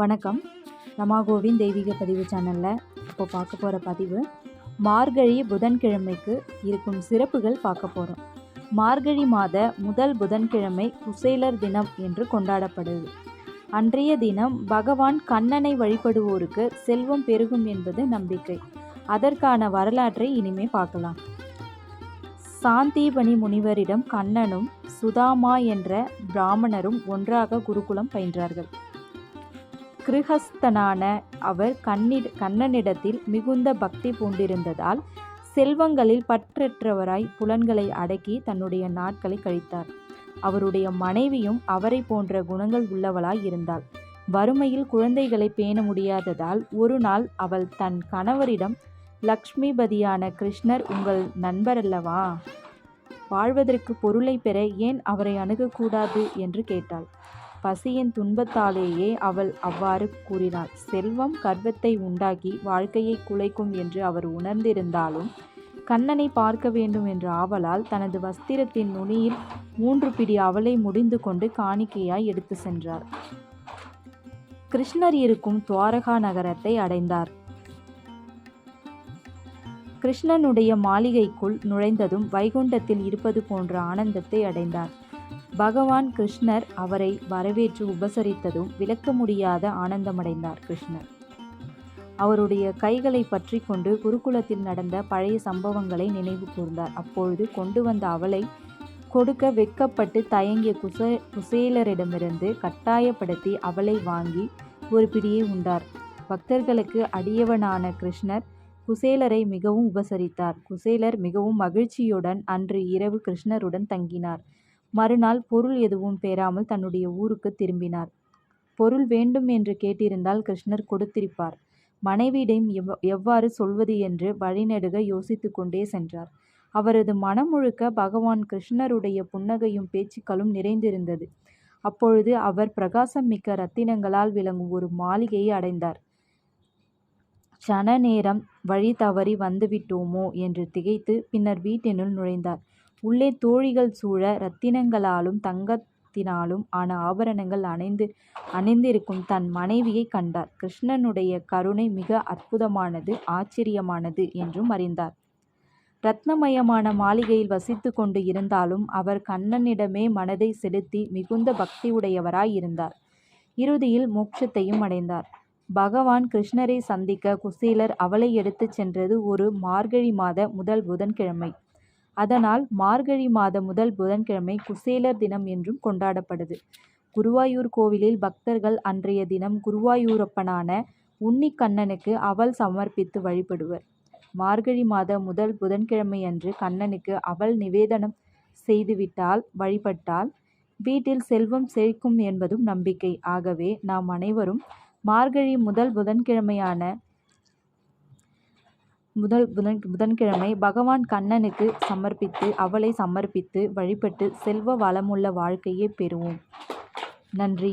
வணக்கம். ரமாகோவின் தெய்வீக பதிவு சேனலில் இப்போ பார்க்க போகிற பதிவு மார்கழி புதன்கிழமைக்கு இருக்கும் சிறப்புகள் பார்க்க போகிறோம் மார்கழி மாத முதல் புதன்கிழமை குசேலர் தினம் என்று கொண்டாடப்படுது. அன்றைய தினம் பகவான் கண்ணனை வழிபடுவோருக்கு செல்வம் பெருகும் என்பது நம்பிக்கை. அதற்கான வரலாற்றை இனிமே பார்க்கலாம். சாந்தீபனி முனிவரிடம் கண்ணனும் சுதாமா என்ற பிராமணரும் ஒன்றாக குருகுலம் பயின்றார்கள். கிருஹஸ்தனான அவர் கண்ணிட கண்ணனிடத்தில் மிகுந்த பக்தி பூண்டிருந்ததால் செல்வங்களில் பற்றற்றவராய் புலன்களை அடக்கி தன்னுடைய நாட்களை கழித்தார். அவருடைய மனைவியும் அவரை போன்ற குணங்கள் உள்ளவளாய் இருந்தாள். வறுமையில் குழந்தைகளை பேண முடியாததால் ஒரு நாள் அவள் தன் கணவரிடம் லக்ஷ்மிபதியான கிருஷ்ணர் உங்கள் நண்பரல்லவா? வாழ்வதற்கு பொருளை பெற ஏன் அவரை அணுகக்கூடாது? என்று கேட்டாள். பசியின் துன்பத்தாலேயே அவள் அவ்வாறு கூறினாள். செல்வம் கர்வத்தை உண்டாக்கி வாழ்க்கையை குலைக்கும் என்று அவர் உணர்ந்திருந்தாலும் கண்ணனை பார்க்க வேண்டும் என்ற ஆவலால் தனது வஸ்திரத்தின் நுனியில் மூன்று பிடி அவளை முடிந்து கொண்டு காணிக்கையாய் எடுத்து சென்றார். கிருஷ்ணர் இருக்கும் துவாரகா நகரத்தை அடைந்தார். கிருஷ்ணனுடைய மாளிகைக்குள் நுழைந்ததும் வைகுண்டத்தில் இருப்பது போன்ற ஆனந்தத்தை அடைந்தார். பகவான் கிருஷ்ணர் அவரை வரவேற்று உபசரித்ததும் விளக்க முடியாத ஆனந்தமடைந்தார் கிருஷ்ணர். அவருடைய கைகளை பற்றி கொண்டு குருகுலத்தில் நடந்த பழைய சம்பவங்களை நினைவு கூர்ந்தார். அப்பொழுது கொண்டு வந்த அவளை கொடுக்க வெட்கப்பட்டு தயங்கிய குச குசேலரிடமிருந்து கட்டாயப்படுத்தி அவளை வாங்கி ஒரு பிடியை உண்டார். பக்தர்களுக்கு அடியவனான கிருஷ்ணர் குசேலரை மிகவும் உபசரித்தார். குசேலர் மிகவும் மகிழ்ச்சியுடன் அன்று இரவு கிருஷ்ணருடன் தங்கினார். மறுநாள் பொருள் எதுவும் பெறாமல் தன்னுடைய ஊருக்கு திரும்பினார். பொருள் வேண்டும் என்று கேட்டிருந்தால் கிருஷ்ணர் கொடுத்திருப்பார். மனைவியிடம் எவ் எவ்வாறு சொல்வது என்று வழிநெடுக யோசித்து கொண்டே சென்றார். அவரது மனம் முழுக்க பகவான் கிருஷ்ணருடைய புன்னகையும் பேச்சுக்களும் நிறைந்திருந்தது. அப்பொழுது அவர் பிரகாசம் மிக்க ரத்தினங்களால் விளங்கும் ஒரு மாளிகையை அடைந்தார். சன நேரம் வழி தவறி வந்துவிட்டோமோ என்று திகைத்து பின்னர் வீட்டினுள் நுழைந்தார். உள்ளே தோழிகள் சூழ ரத்தினங்களாலும் தங்கத்தினாலும் ஆன ஆபரணங்கள் அணைந்து அணிந்திருக்கும் தன் மனைவியை கண்டார். கிருஷ்ணனுடைய கருணை மிக அற்புதமானது ஆச்சரியமானது என்றும் அறிந்தார். ரத்னமயமான மாளிகையில் வசித்து கொண்டு இருந்தாலும் அவர் கண்ணனிடமே மனதை செலுத்தி மிகுந்த பக்தியுடையவராய் இருந்தார். இறுதியில் மோட்சத்தையும் அடைந்தார். பகவான் கிருஷ்ணரை சந்திக்க குசேலர் அவளை எடுத்துச் சென்றது ஒரு மார்கழி மாத முதல் புதன்கிழமை. அதனால் மார்கழி மாதம் முதல் புதன்கிழமை குசேலர் தினம் என்றும் கொண்டாடப்படுது. குருவாயூர் கோவிலில் பக்தர்கள் அன்றைய தினம் குருவாயூரப்பனான உன்னிக்கண்ணனுக்கு அவல் சமர்ப்பித்து வழிபடுவர். மார்கழி மாத முதல் புதன்கிழமை அன்று கண்ணனுக்கு அவல் நிவேதனம் செய்துவிட்டால் வழிபட்டால் வீட்டில் செல்வம் செழிக்கும் என்பதும் நம்பிக்கை. ஆகவே நாம் அனைவரும் மார்கழி முதல் புதன்கிழமையான முதல் புதன் புதன்கிழமை பகவான் கண்ணனுக்கு சமர்ப்பித்து அவளை சமர்ப்பித்து வழிபட்டு செல்வ வளமுள்ள வாழ்க்கையை பெறுவோம். நன்றி.